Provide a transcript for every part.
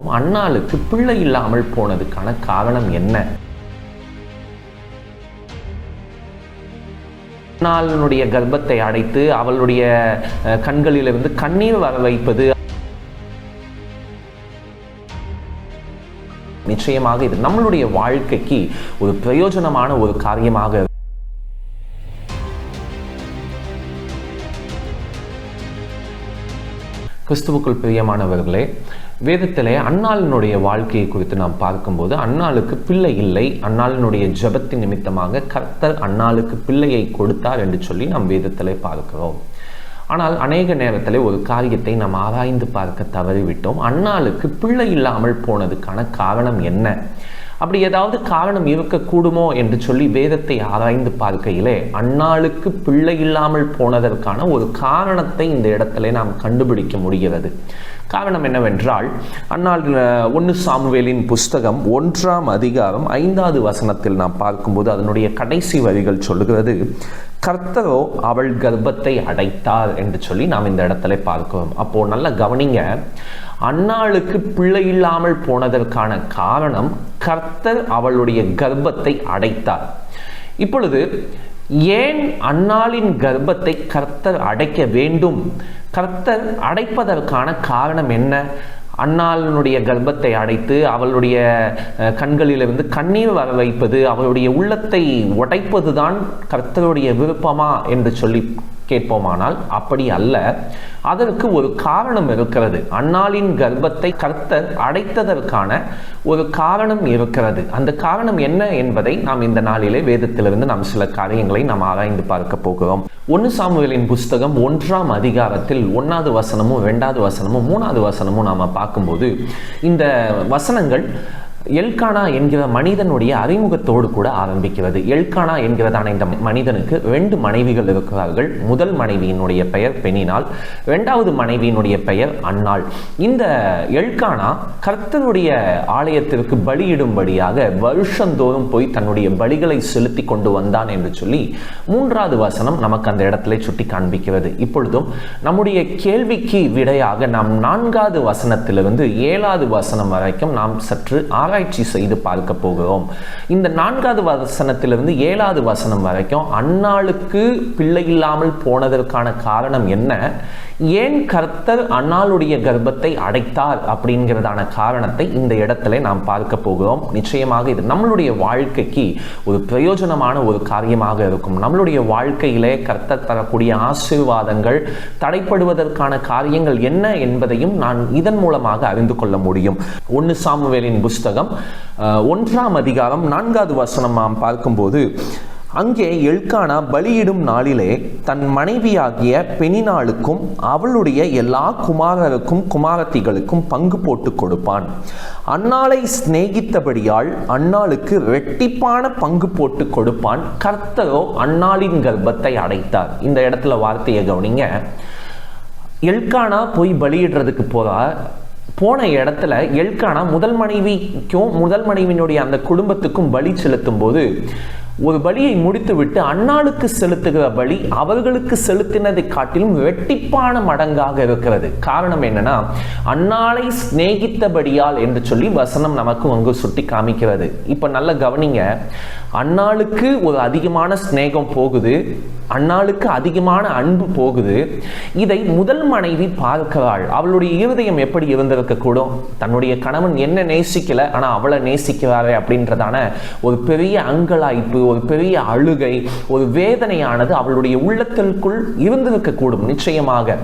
அண்ணாளுக்கு பிள்ளை இல்லாமல் போனதுக்கான காரணம் என்ன? அண்ணாளுடைய கர்ப்பத்தை அடைத்து அவளுடைய கண்களிலிருந்து கண்ணீர் வர வைப்பது நிச்சயமாக இது நம்மளுடைய வாழ்க்கைக்கு ஒரு பிரயோஜனமான ஒரு காரியமாக கிறிஸ்துவுக்குள் பிரியமானவர்களே வேதத்திலே அன்னாளினுடைய வாழ்க்கையை குறித்து நாம் பார்க்கும்போது அன்னாளுக்கு பிள்ளை இல்லை. அன்னாளினுடைய ஜபத்தின் நிமித்தமாக கர்த்தர் அன்னாளுக்கு பிள்ளையை கொடுத்தார் என்று சொல்லி நாம் வேதத்திலே பார்க்கிறோம். ஆனால் அநேக நேரத்தில் ஒரு காரியத்தை நாம் ஆராய்ந்து பார்க்க தவறிவிட்டோம். அன்னாளுக்கு பிள்ளை இல்லாமல் போனதுக்கான காரணம் என்ன? அப்படி ஏதாவது காரணம் இருக்கக்கூடுமோ என்று சொல்லி வேதத்தை ஆராய்ந்து பார்க்கையிலே அன்னாளுக்கு பிள்ளை இல்லாமல் போனதற்கான ஒரு காரணத்தை இந்த இடத்துல நாம் கண்டுபிடிக்க முடிகிறது. காரணம் என்னவென்றால் அன்னால் ஒன்று சாமுவேலின் புஸ்தகம் ஒன்றாம் அதிகாரம் ஐந்தாவது வசனத்தில் நாம் பார்க்கும்போது அதனுடைய கடைசி வரிகள் சொல்லுகிறது கர்த்தரோ அவள் கர்ப்பத்தை அடைத்தார் என்று சொல்லி நாம் இந்த இடத்துல பார்க்கிறோம். அப்போ நல்லா கவனிங்க அன்னாளுக்கு பிள்ளை இல்லாமல் போனதற்கான காரணம் கர்த்தர் அவளுடைய கர்ப்பத்தை அடைத்தார். இப்பொழுது ஏன் அன்னாளின் கர்ப்பத்தை கர்த்தர் அடைக்க வேண்டும்? கர்த்தர் அடைப்பதற்கான காரணம் என்ன? அன்னாளினுடைய கர்ப்பத்தை அடைத்து அவளுடைய கண்களில் கண்களிலிருந்து கண்ணீர் வர வைப்பது அவளுடைய உள்ளத்தை உடைப்பது தான் கர்த்தருடைய விருப்பமா என்று சொல்லி கேட்போமானால் அப்படி அல்ல. அதற்கு ஒரு காரணம் இருக்கிறது. அன்னாளின் கர்ப்பத்தை கர்த்தர் அடைத்ததற்கான ஒரு காரணம் இருக்கிறது. அந்த காரணம் என்ன என்பதை நாம் இந்த நாளிலே வேதத்திலிருந்து நாம் சில காரியங்களை நாம் ஆராய்ந்து பார்க்க போகிறோம். ஒன்று சாமுவேலின் புஸ்தகம் ஒன்றாம் அதிகாரத்தில் ஒன்றாவது வசனமும் ரெண்டாவது வசனமும் மூணாவது வசனமும் நாம் பார்க்கும்போது இந்த வசனங்கள் எல்கானா என்கிற மனிதனுடைய அறிமுகத்தோடு கூட ஆரம்பிக்கிறது. எல்கானா என்கிறதான இந்த மனிதனுக்கு ரெண்டு மனைவிகள் இருக்கிறார்கள். முதல் மனைவியினுடைய பெயர் பெனினால் இரண்டாவது மனைவியினுடைய பெயர் அன்னாள். இந்த எல்கானா கர்த்தனுடைய ஆலயத்திற்கு பலியிடும்படியாக வருஷந்தோறும் போய் தன்னுடைய பலிகளை செலுத்தி கொண்டு வந்தான் என்று சொல்லி மூன்றாவது வசனம் நமக்கு அந்த இடத்துல சுட்டி காண்பிக்கிறது. இப்பொழுதும் நம்முடைய கேள்விக்கு விடையாக நாம் நான்காவது வசனத்திலிருந்து ஏழாவது வசனம் வரைக்கும் நாம் சற்று ஆராய்ச்சி செய்து பார்க்க போகிறோம். இந்த நான்காவது வசனத்திலிருந்து ஏழாவது வசனம் வரைக்கும் அன்னாளுக்கு பிள்ளை இல்லாமல் போனதற்கான காரணம் என்ன? ஏன் கர்த்தர் அண்ணாளுடைய கர்ப்பத்தை அடைத்தார் அப்படிங்கிறதான காரணத்தை இந்த இடத்துல நாம் பார்க்க போகிறோம். நிச்சயமாக இது நம்மளுடைய வாழ்க்கைக்கு ஒரு பிரயோஜனமான ஒரு காரியமாக இருக்கும். நம்மளுடைய வாழ்க்கையிலே கர்த்தர் தரக்கூடிய ஆசீர்வாதங்கள் தடைப்படுவதற்கான காரியங்கள் என்ன என்பதையும் நான் இதன் மூலமாக அறிந்து கொள்ள முடியும். ஒன்று சாமுவேலின் புஸ்தகம் ஒன்றாம் அதிகாரம் நான்காவது வசனம் நாம் பார்க்கும்போது அங்கே எல்கானா பலியிடும் நாளிலே தன் மனைவியாகிய பெனினாளுக்கும் அவளுடைய எல்லா குமாரருக்கும் குமாரத்திகளுக்கும் பங்கு போட்டு கொடுப்பான். அன்னாளை சிநேகித்தபடியால் அன்னாளுக்கு ரெட்டிப்பான பங்கு போட்டு கொடுப்பான் கர்த்தரோ அன்னாளின் கர்ப்பத்தை அடைத்தார். இந்த இடத்துல வார்த்தையை கவனிங்க. எல்கானா போய் பலியிடுறதுக்கு போகிறார் போன இடத்துல எல்கானா முதல் மனைவிக்கும் முதல் மனைவியினுடைய அந்த குடும்பத்துக்கும் பலி செலுத்தும் போது ஒரு பலியை முடித்துவிட்டு அன்னாளுக்கு செலுத்துகிற பலி அவர்களுக்கு செலுத்தினதை காட்டிலும் வெட்டிப்பான மடங்காக இருக்கிறது. காரணம் என்னன்னா அன்னாளை சிநேகித்தபடியால் என்று சொல்லி வசனம் நமக்கு அங்கு சுட்டி காமிக்கிறது. இப்போ நல்ல கவனிங்க. அன்னாளுக்கு ஒரு அதிகமான சிநேகம் போகுது. அன்னாளுக்கு அதிகமான அன்பு போகுது. இதை முதல் மனைவி பார்க்கிறாள். அவளுடைய இருதயம் எப்படி இருந்திருக்க கூடும் தன்னுடைய கணவன் என்ன நேசிக்கல? ஆனால் அவளை நேசிக்கிறாரே அப்படின்றதான ஒரு பெரிய அங்கலாய்ப்பு ஒரு பெரிய அழுகை ஒரு வேதனையானது அவளுடைய உள்ளத்திற்குள் இருந்திருக்கக்கூடும். நிச்சயமாக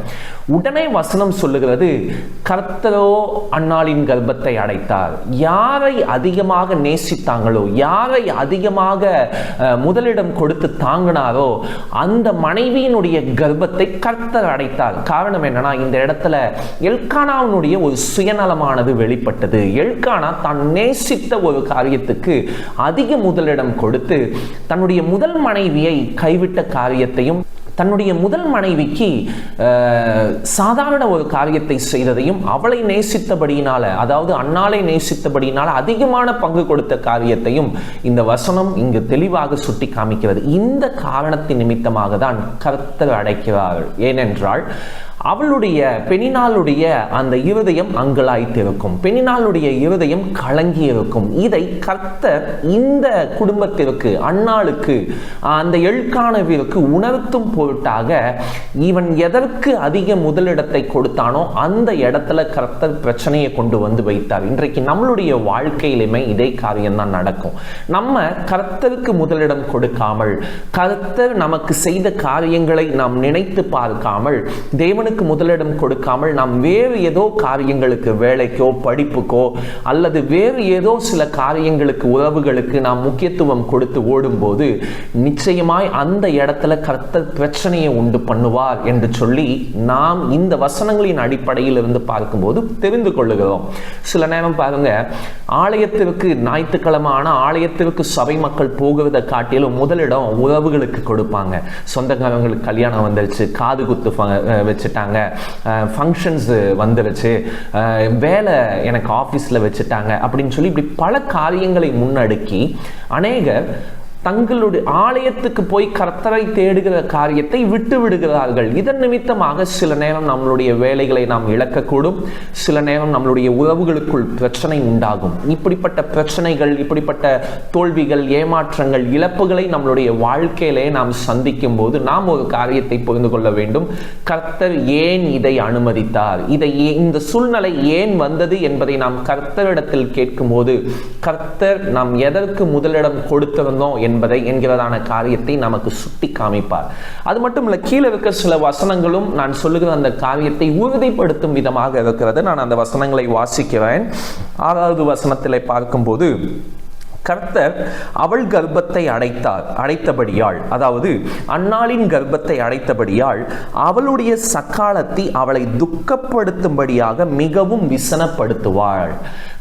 உடனே வசனம் சொல்லுகிறது கர்த்தரோ அன்னாளின் கர்ப்பத்தை அடைத்தார். யாரை அதிகமாக நேசித்தாங்களோ யாரை அதிகமாக முதலிடம் கொடுத்து தாங்கினாரோ அந்த மனைவியினுடைய கர்ப்பத்தை கர்த்தர் அடைத்தார். காரணம் என்னன்னா இந்த இடத்துல எல்கானாவினுடைய ஒரு சுயநலமானது வெளிப்பட்டது. எல்கானா தான் நேசித்த ஒரு காரியத்துக்கு அதிக முதலிடம் கொடுத்து தன்னுடைய முதல் மனைவியை கைவிட்ட காரியத்தையும் தன்னுடைய முதல் மனைவிக்கு சாதாரண ஒரு காரியத்தை செய்ததையும் அவளை நேசித்தபடியினால அதாவது அண்ணாலை நேசித்தபடியினால அதிகமான பங்கு கொடுத்த காரியத்தையும் இந்த வசனம் இங்கு தெளிவாக சுட்டி காமிக்கிறது. இந்த காரணத்தின் நிமித்தமாக தான் கர்த்தர் அடைக்கிறார் ஏனென்றால் அவளுடைய பெணினாளுடைய அந்த இருதயம் அங்கலாய்த்திருக்கும். பெணினாளுடைய இருதயம் கலங்கி இருக்கும் இதை கர்த்தர் இந்த குடும்பத்திற்கு அன்னாளுக்கு அந்த எழுக்கானவிற்கு உணர்த்தும் பொருட்டாக இவன் எதற்கு அதிக முதலிடத்தை கொடுத்தானோ அந்த இடத்துல கர்த்தர் பிரச்சனையை கொண்டு வந்து வைத்தார். இன்றைக்கு நம்மளுடைய வாழ்க்கையிலுமே இதே காரியம்தான் நடக்கும். நம்ம கர்த்தருக்கு முதலிடம் கொடுக்காமல் கர்த்தர் நமக்கு செய்த காரியங்களை நாம் நினைத்து பார்க்காமல் தேவனுக்கு முதலிடம் கொடுக்காமல் நாம் வேறு ஏதோ காரியங்களுக்கு வேலைக்கோ படிப்புக்கோ அல்லது வேறு ஏதோ சில காரியங்களுக்கு உறவுகளுக்கு நாம் முக்கியத்துவம் கொடுத்து ஓடும்போது நிச்சயமாய் அந்த இடத்துல கர்த்தர் பிரச்சனையை உண்டு பண்ணுவார் என்று சொல்லி நாம் இந்த வசனங்களின் அடிப்படையில் இருந்து பார்க்கும்போது தெரிந்து கொள்ளுகிறோம். சில நேரம் பாருங்க ஆலயத்திற்கு ஞாயிற்றுக்கிழமை ஆனால் ஆலயத்திற்கு சபை மக்கள் போகிறத காட்டிலும் முதலிடம் உறவுகளுக்கு கொடுப்பாங்க. சொந்தக்காரங்களுக்கு கல்யாணம் வந்துருச்சு காது குத்து வச்சுட்டு. வச்சுட்டாங்க. ஃபங்க்ஷன்ஸ் வந்துருச்சு. வேலை எனக்கு ஆஃபீஸில் வச்சுட்டாங்க அப்படின்னு சொல்லி இப்படி பல காரியங்களை முன்னடுக்கி அநேகர் தங்களுடைய ஆலயத்துக்கு போய் கர்த்தரை தேடுகிற காரியத்தை விட்டு விடுகிறார்கள். இதன் நிமித்தமாக சில நேரம் நம்மளுடைய வேலைகளை நாம் இழக்கக்கூடும். சில நேரம் நம்மளுடைய உறவுகளுக்குள் பிரச்சனை உண்டாகும். இப்படிப்பட்ட பிரச்சனைகள் இப்படிப்பட்ட தோல்விகள் ஏமாற்றங்கள் இழப்புகளை நம்மளுடைய வாழ்க்கையிலே நாம் சந்திக்கும் போது நாம் ஒரு காரியத்தை புரிந்து கொள்ள வேண்டும். கர்த்தர் ஏன் இதை அனுமதித்தார்? இதை இந்த சூழ்நிலை ஏன் வந்தது என்பதை நாம் கர்த்தரிடத்தில் கேட்கும்போது கர்த்தர் நாம் எதற்கு முதலிடம் கொடுத்திருந்தோம் என்பதை என்கிறதான காரியத்தை நமக்கு சுட்டி காமிப்பார். அது மட்டும் இல்ல கீழே இருக்க சில வசனங்களும் நான் சொல்லுகிற அந்த காரியத்தை உறுதிப்படுத்தும் விதமாக இருக்கிறது. நான் அந்த வசனங்களை வாசிக்கிறேன். ஆறாவது வசனத்திலே பார்க்கும்போது கர்த்தர் அவள் கர்ப்பத்தை அடைத்தார் அடைத்தபடியாள் அதாவது அன்னாளின் கர்ப்பத்தை அடைத்தபடியாள் அவளுடைய சக்காலத்தை அவளை துக்கப்படுத்தும்படியாக மிகவும் விசனப்படுத்துவாள்.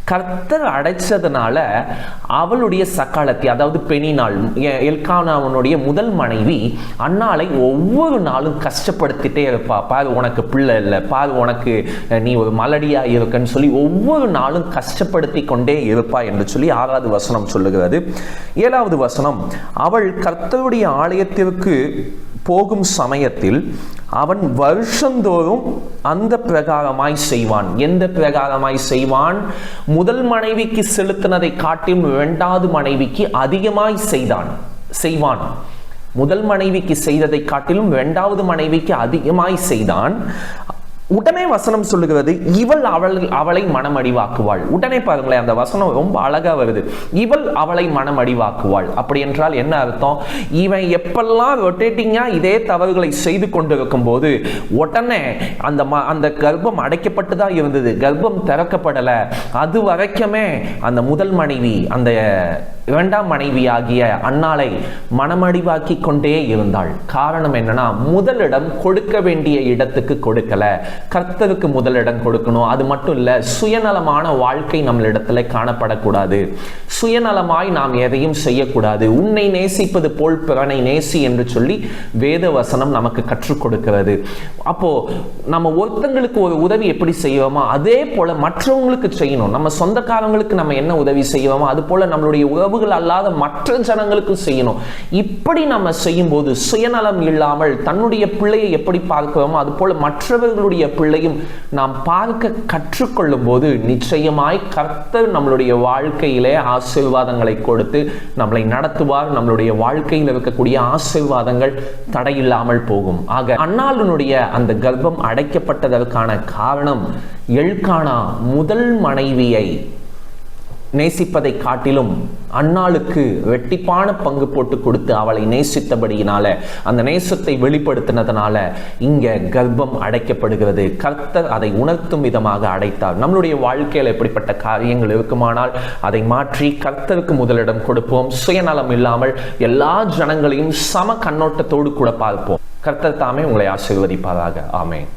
கர்த்தர் அடைச்சதுனால அவளுடைய சக்காலத்தி அதாவது பெணினாள் நாள் எல்கானாவனுடைய முதல் மனைவி அன்னாளை ஒவ்வொரு நாளும் கஷ்டப்படுத்திட்டே இருப்பா. பாரு உனக்கு பிள்ளை இல்லை. பாரு உனக்கு நீ ஒரு மலடியா இருக்கன்னு சொல்லி ஒவ்வொரு நாளும் கஷ்டப்படுத்தி கொண்டே இருப்பா என்று சொல்லி ஆறாவது வசனம் சொல்லுகிறது. ஏழாவது வசனம் அவள் கர்த்தருடைய ஆலயத்திற்கு போகும் சமயத்தில் அவன் வருஷந்தோறும் அந்த பிரகாரமாய் செய்வான். எந்த பிரகாரமாய் செய்வான்? முதல் மனைவிக்கு செலுத்தினதை காட்டிலும் இரண்டாவது மனைவிக்கு அதிகமாய் செய்தான் செய்வான். முதல் மனைவிக்கு செய்ததை காட்டிலும் இரண்டாவது மனைவிக்கு அதிகமாய் செய்தான். உடனே வசனம் சொல்லுகிறது இவள் அவள் அவளை மனம் அடிவாக்குவாள் உடனே பாருங்களேன் அந்த வசனம் ரொம்ப அழகா வருது. இவள் அவளை மனம் அடிவாக்குவாள் அப்படி என்றால் என்ன அர்த்தம்? இவன் எப்பெல்லாம் ரொட்டேட்டிங்கா இதே தவறுகளை செய்து கொண்டிருக்கும் போது உடனே அந்த ம- அந்த கர்ப்பம் அடைக்கப்பட்டு தான் இருந்தது. கர்ப்பம் திறக்கப்படலை. அது வரைக்குமே அந்த முதல் மனைவி அந்த இரண்டாம் மனைவியாகிய அன்னாளை மனமடிவாக்கி கொண்டே இருந்தாள். காரணம் என்னன்னா முதலிடம் கொடுக்க வேண்டிய இடத்துக்கு கொடுக்கல. கர்த்தருக்கு முதலிடம் கொடுக்கணும். அது மட்டும் இல்ல சுயநலமான வாழ்க்கை நம்மளிடத்துல காணப்படக்கூடாது. சுயநலமாய் நாம் எதையும் செய்யக்கூடாது. உன்னை நேசிப்பது போல் பிறனை நேசி என்று சொல்லி வேத வசனம் நமக்கு கற்றுக் கொடுக்கிறது. அப்போ நம்ம ஒருத்தங்களுக்கு ஒரு உதவி எப்படி செய்வோமோ அதே போல மற்றவங்களுக்கு செய்யணும். நம்ம சொந்தக்காரங்களுக்கு நம்ம என்ன உதவி செய்வோமோ அது போல நம்மளுடைய பிரபுகள் அல்லாத மற்ற ஜனங்களுக்கு செய்யணும். இப்படி நம்ம செய்யும்போது சுயநலம் இல்லாமல் தன்னுடைய பிள்ளையை எப்படி பார்க்கிறோமோ அது போல மற்றவர்களுடைய பிள்ளையும் நாம் பார்க்க கற்றுக்கொள்ளும் போது நிச்சயமாய் கர்த்தர் நம்மளுடைய வாழ்க்கையிலே ஆசீர்வாதங்களை கொடுத்து நம்மளை நடத்துவார். நம்மளுடைய வாழ்க்கையில் இருக்கக்கூடிய ஆசீர்வாதங்கள் தடையில்லாமல் போகும். ஆக அன்னாளுடைய அந்த கர்ப்பம் அடைக்கப்பட்டதற்கான காரணம் எல்கானா முதல் மனைவியை நேசிப்பதை காட்டிலும் அன்னாளுக்கு வெட்டிப்பான பங்கு போட்டு கொடுத்து அவளை நேசித்தபடியினால அந்த நேசத்தை வெளிப்படுத்தினதுனால இங்க கர்ப்பம் அடைக்கப்படுகிறது. கர்த்தர் அதை உணர்த்தும் விதமாக அடைத்தார். நம்மளுடைய வாழ்க்கையில் எப்படிப்பட்ட காரியங்கள் இருக்குமானால் அதை மாற்றி கர்த்தருக்கு முதலிடம் கொடுப்போம். சுயநலம் இல்லாமல் எல்லா ஜனங்களையும் சம கண்ணோட்டத்தோடு கூட பார்ப்போம். கர்த்தர் தாமே உங்களை ஆசீர்வதிப்பாராக. ஆமேன்.